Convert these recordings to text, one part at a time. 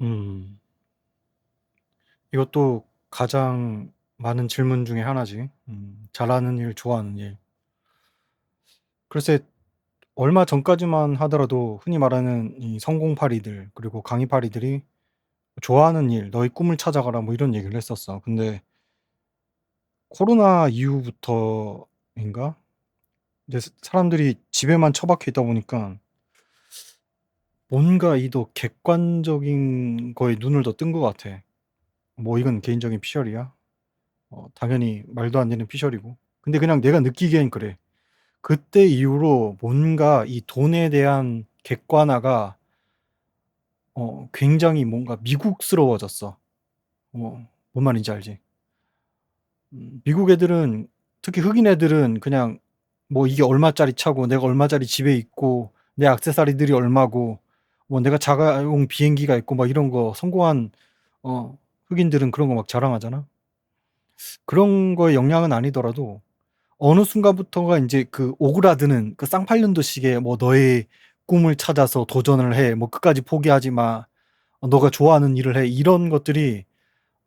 음. 이것도 가장 많은 질문 중에 하나지. 음. 잘하는 일, 좋아하는 일. 글쎄 얼마 전까지만 하더라도 흔히 말하는 이 성공파리들 그리고 강의파리들이 "좋아하는 일, 너의 꿈을 찾아가라." 뭐 이런 얘기를 했었어. 근데 코로나 이후부터인가? 이제 사 사람들이 집에만 처박혀 있다 보니까 뭔가 이 더 객관적인 거에 눈을 더 뜬 것 같아. 뭐 이건 개인적인 피셜이야. 어 당연히 말도 안 되는 피셜이고. 근데 그냥 내가 느끼기엔 그래. 그때 이후로 뭔가 이 돈에 대한 객관화가 어 굉장히 뭔가 미국스러워졌어. 어 뭔 말인지 알지? 음 미국 애들은 특히 흑인 애들은 그냥 뭐 이게 얼마짜리 차고 내가 얼마짜리 집에 있고 내 액세서리들이 얼마고 뭐 내가 자가용 비행기가 있고 막 이런 거 성공한 어 흑인들은 그런 거 막 자랑하잖아. 그런 거에 영향은 아니더라도 어느 순간부터가 인제 그 오그라드는 그 쌍팔년도식의 뭐 "너의 꿈을 찾아서 도전을 해. 뭐 끝까지 포기하지 마. 어 너가 좋아하는 일을 해." 이런 것들이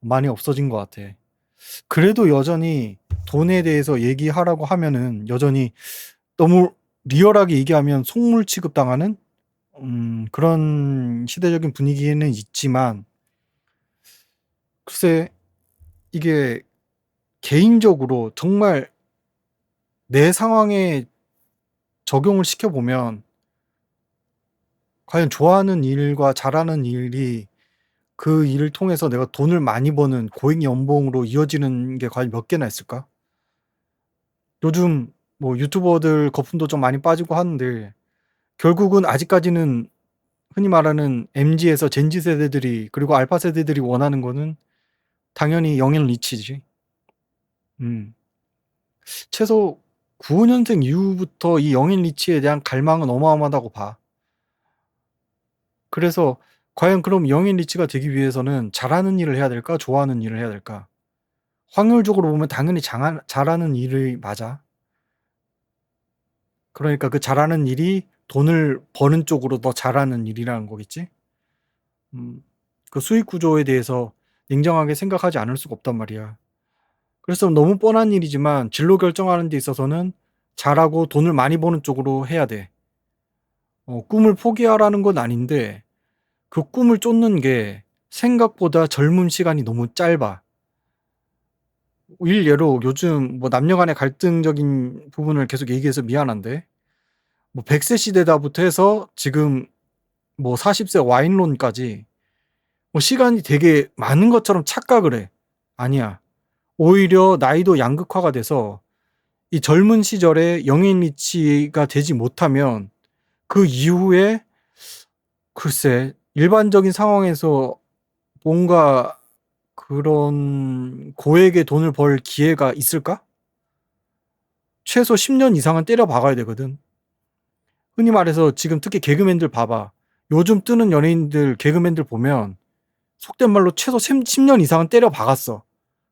많이 없어진 것 같아. 그래도 여전히 돈에 대해서 얘기하라고 하면은 여전히 너무 리얼하게 얘기하면 속물 취급당하는 음 그런 시대적인 분위기에는 있지만 글쎄 이게 개인적으로 정말 내 상황에 적용을 시켜 보면 과연 좋아하는 일과 잘하는 일이 그 일을 통해서 내가 돈을 많이 버는 고액 연봉으로 이어지는 게 과연 몇 개나 있을까? 요즘 뭐 유튜버들 거품도 좀 많이 빠지고 하는데 결국은 아직까지는 흔히 말하는 MZ에서 젠지 세대들이 그리고 알파 세대들이 원하는 거는 당연히 영앤 리치지. 음. 최소 95 년생 이후부터 이 영앤 리치에 대한 갈망은 어마어마하다고 봐. 그래서 과연 그럼 영앤 리치가 되기 위해서는 잘하는 일을 해야 될까? 좋아하는 일을 해야 될까? 확률적으로 보면 당연히 장하 잘하는 일이 맞아. 그러니까 그 잘하는 일이 돈을 버는 쪽으로 더 잘하는 일이라는 거겠지? 음. 그 수익 구조에 대해서 냉정하게 생각하지 않을 수가 없단 말이야. 그래서 너무 뻔한 일이지만 진로 결정하는 데 있어서는 잘하고 돈을 많이 버는 쪽으로 해야 돼. 어 꿈을 포기하라는 건 아닌데 그 꿈을 쫓는 게 생각보다 젊은 시간이 너무 짧아. 일례로 요즘 뭐 남녀 간의 갈등적인 부분을 계속 얘기해서 미안한데 뭐 100세 시대다부터 해서 지금 뭐 40세 와인론까지 뭐 시간이 되게 많은 것처럼 착각을 해. 아니야. 오히려 나이도 양극화가 돼서 이 젊은 시절에 영앤 리치가 되지 못하면 그 이후에 글쎄 일반적인 상황에서 뭔가 그런 고액의 돈을 벌 기회가 있을까? 최소 10년 이상은 때려 박아야 되거든. 흔히 말해서 지금 특히 개그맨들 봐봐. 요즘 뜨는 연예인들 개그맨들 보면 속된 말로 최소 10년 이상은 때려 박았어.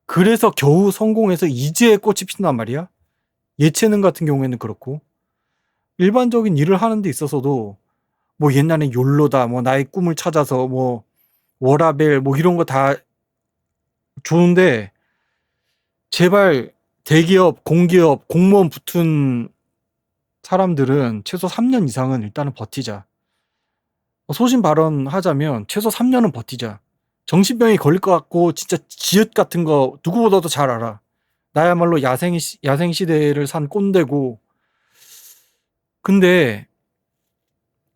그래서 겨우 성공해서 이제 꽃이 핀단 말이야. 예체능 같은 경우에는 그렇고. 일반적인 일을 하는 데 있어서도 뭐 옛날엔 욜로다 뭐 나의 꿈을 찾아서 뭐 워라밸 뭐 이런 거 다 좋은데 제발 대기업, 공기업, 공무원 붙은 사람들은 최소 3 년 이상은 일단은 버티자. 어 소신 발언하자면 최소 3 년은 버티자. 정신병이 걸릴 것 같고 진짜 지읒 같은 거 누구보다도 잘 알아. 나야말로 야생 시 야생 시대를 산 꼰대고 근데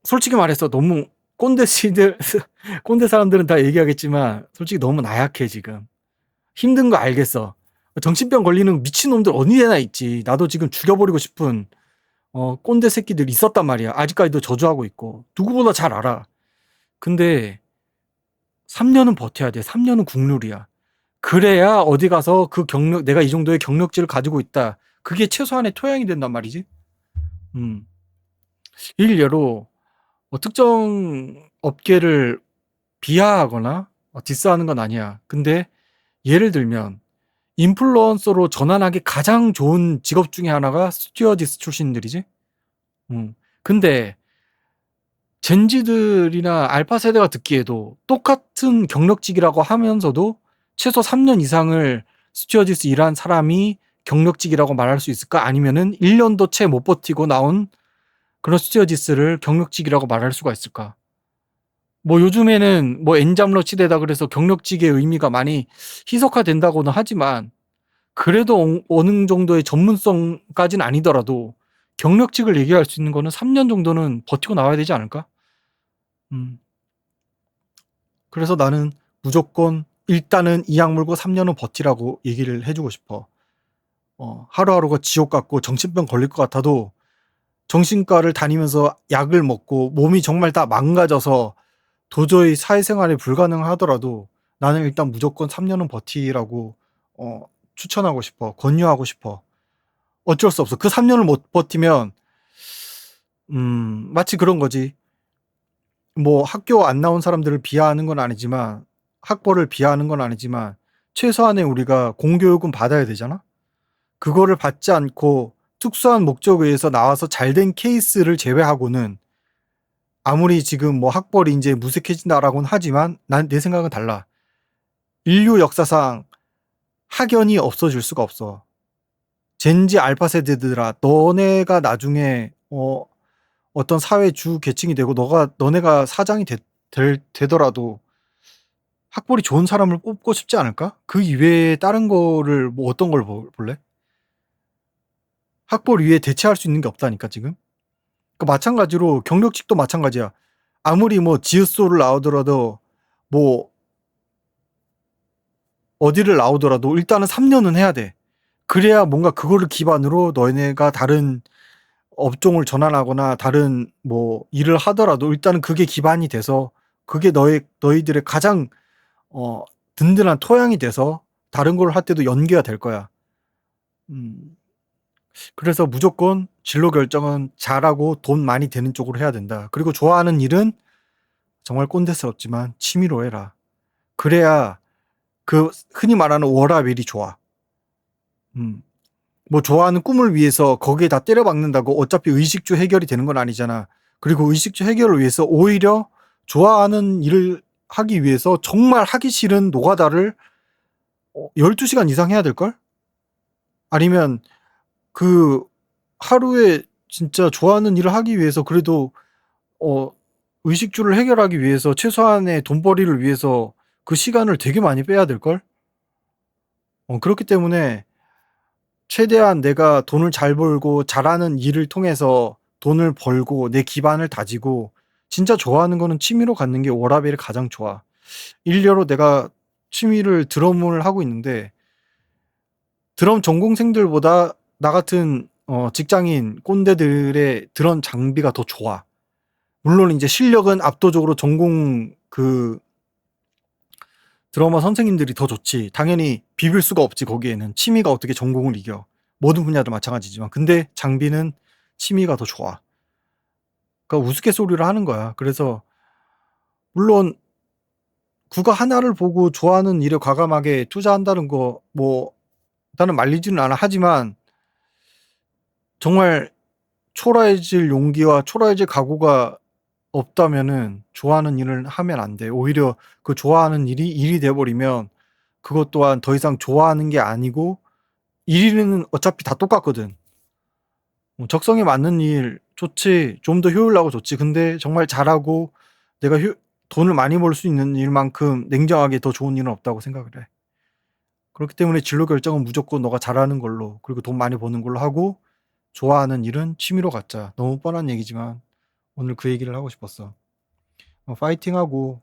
솔직히 말해서 너무 꼰대 씨들 꼰대 사람들은 다 얘기하겠지만 솔직히 너무 나약해 지금. 힘든 거 알겠어. 정신병 걸리는 미친놈들 어디에나 있지. 나도 지금 죽여 버리고 싶은 어 꼰대 새끼들 있었단 말이야. 아직까지도 저주하고 있고. 누구보다 잘 알아. 근데 3 년은 버텨야 돼. 3 년은 국룰이야. 그래야 어디 가서 그 경력 '내가 이 정도의 경력치를 가지고 있다.' 그게 최소한의 토양이 된단 말이지. 음. 일례로 뭐 특정 업계를 비하하거나 어 디스하는 건 아니야. 근데 예를 들면 인플루언서로 전환하기 가장 좋은 직업 중에 하나가 스튜어디스 출신들이지. 음. 근데 젠지들이나 알파 세대가 듣기에도 똑같은 경력직이라고 하면서도 최소 3년 이상을 스튜어디스 일한 사람이 경력직이라고 말할 수 있을까? 아니면은 1년도 채 못 버티고 나온 그런 스튜어디스를 경력직이라고 말할 수가 있을까? 뭐 요즘에는 뭐 엔잡러 시대다 그래서 경력직의 의미가 많이 희석화된다고는 하지만 그래도 어느 정도의 전문성까지는 아니더라도 경력직을 얘기할 수 있는 거는 3년 정도는 버티고 나와야 되지 않을까? 음. 그래서 나는 무조건 일단은 이악 물고 3년은 버티라고 얘기를 해주고 싶어. 어, 하루하루가 지옥 같고 정신병 걸릴 것 같아도 정신과를 다니면서 약을 먹고 몸이 정말 다 망가져서 도저히 사회생활이 불가능하더라도 나는 일단 무조건 3년은 버티라고 어, 추천하고 싶어. 권유하고 싶어. 어쩔 수 없어. 그 3년을 못 버티면 음, 마치 그런 거지. 뭐 학교 안 나온 사람들을 비하하는 건 아니지만 학벌을 비하하는 건 아니지만 최소한의 우리가 공교육은 받아야 되잖아. 그거를 받지 않고 특수한 목적에 의해서 나와서 잘 된 케이스를 제외하고는 아무리 지금 뭐 학벌이 이제 무색해진다라고는 하지만 난 내 생각은 달라. 인류 역사상 학연이 없어질 수가 없어. 젠지 알파 세대들아, 너네가 나중에 어 어떤 사회 주 계층이 되고 너가 너네가 사장이 되, 될, 되더라도 학벌이 좋은 사람을 뽑고 싶지 않을까? 그 이외에 다른 거를 뭐 어떤 걸 볼래? 학벌 위에 대체할 수 있는 게 없다니까 지금. 그 마찬가지로 경력직도 마찬가지야. 아무리 뭐 지읒소를 나오더라도 뭐 어디를 나오더라도 일단은 3년은 해야 돼. 그래야 뭔가 그거를 기반으로 너네가 다른 업종을 전환하거나 다른 뭐 일을 하더라도 일단은 그게 기반이 돼서 그게 너희 너희들의 가장 어 든든한 토양이 돼서 다른 걸 할 때도 연계가 될 거야. 음. 그래서 무조건 진로 결정은 잘하고 돈 많이 되는 쪽으로 해야 된다. 그리고 좋아하는 일은 정말 꼰대스럽지만 취미로 해라. 그래야 그 흔히 말하는 워라벨이 좋아. 음. 뭐 좋아하는 꿈을 위해서 거기에 다 때려박는다고 어차피 의식주 해결이 되는 건 아니잖아. 그리고 의식주 해결을 위해서 오히려 좋아하는 일을 하기 위해서 정말 하기 싫은 노가다를 12시간 어, 이상 해야 될걸? 아니면 그 하루에 진짜 좋아하는 일을 하기 위해서 그래도 어 의식주를 해결하기 위해서 최소한의 돈벌이를 위해서 그 시간을 되게 많이 빼야 될걸? 어 그렇기 때문에 최대한 내가 돈을 잘 벌고 잘하는 일을 통해서 돈을 벌고 내 기반을 다지고 진짜 좋아하는 거는 취미로 갖는 게 워라벨이 가장 좋아. 일례로 내가 취미를 드럼을 하고 있는데 드럼 전공생들보다 나 같은 어, 직장인 꼰대들의 드럼 장비가 더 좋아. 물론 이제 실력은 압도적으로 전공 그 드러머 선생님들이 더 좋지. 당연히 비빌 수가 없지 거기에는 취미가 어떻게 전공을 이겨. 모든 분야도 마찬가지지만 근데 장비는 취미가 더 좋아. 그러니까 우스갯소리를 하는 거야. 그래서 물론 국어 하나를 보고 좋아하는 일에 과감하게 투자한다는 거 뭐 나는 말리지는 않아 하지만 정말 초라해질 용기와 초라해질 각오가 없다면은 좋아하는 일을 하면 안 돼. 오히려 그 좋아하는 일이 일이 돼 버리면 그것 또한 더 이상 좋아하는 게 아니고 일은 어차피 다 똑같거든. 뭐 적성에 맞는 일 좋지. 좀 더 효율 나고 좋지. 근데 정말 잘하고 내가 효, 돈을 많이 벌 수 있는 일만큼 냉정하게 더 좋은 일은 없다고 생각을 해. 그렇기 때문에 진로 결정은 무조건 너가 잘하는 걸로 그리고 돈 많이 버는 걸로 하고 좋아하는 일은 취미로 갖자. 너무 뻔한 얘기지만 오늘 그 얘기를 하고 싶었어. 어, 파이팅하고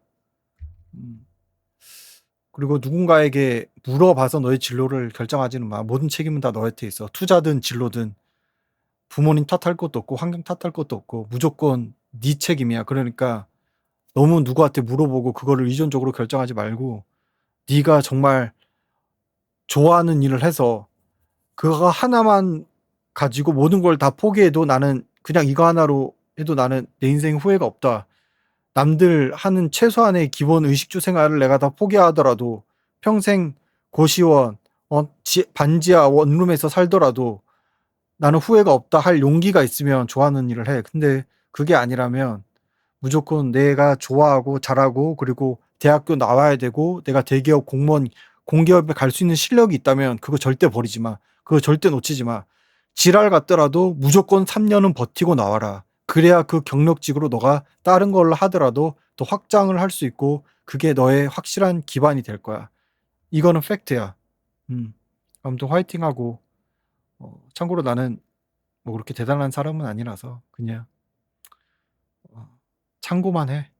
음, 그리고 누군가에게 물어봐서 너의 진로를 결정하지는 마. 모든 책임은 다 너한테 있어. 투자든 진로든 부모님 탓할 것도 없고 환경 탓할 것도 없고 무조건 네 책임이야. 그러니까 너무 누구한테 물어보고 그거를 의존적으로 결정하지 말고 네가 정말 좋아하는 일을 해서 그거 하나만 가지고 모든 걸 다 포기해도 나는 그냥 이거 하나로 해도 나는 내 인생 후회가 없다. 남들 하는 최소한의 기본 의식주 생활을 내가 다 포기하더라도 평생 고시원, 어, 지, 반지하 원룸에서 살더라도 나는 후회가 없다 할 용기가 있으면 좋아하는 일을 해. 근데 그게 아니라면 무조건 내가 좋아하고 잘하고 그리고 대학교 나와야 되고 내가 대기업 공무원 공기업에 갈 수 있는 실력이 있다면 그거 절대 버리지 마. 그거 절대 놓치지 마. 지랄 같더라도 무조건 3년은 버티고 나와라. 그래야 그 경력직으로 너가 다른 걸 하더라도 더 확장을 할 수 있고 그게 너의 확실한 기반이 될 거야. 이거는 팩트야. 음. 아무튼 화이팅하고 어 참고로 나는 뭐 그렇게 대단한 사람은 아니라서 그냥 어 참고만 해.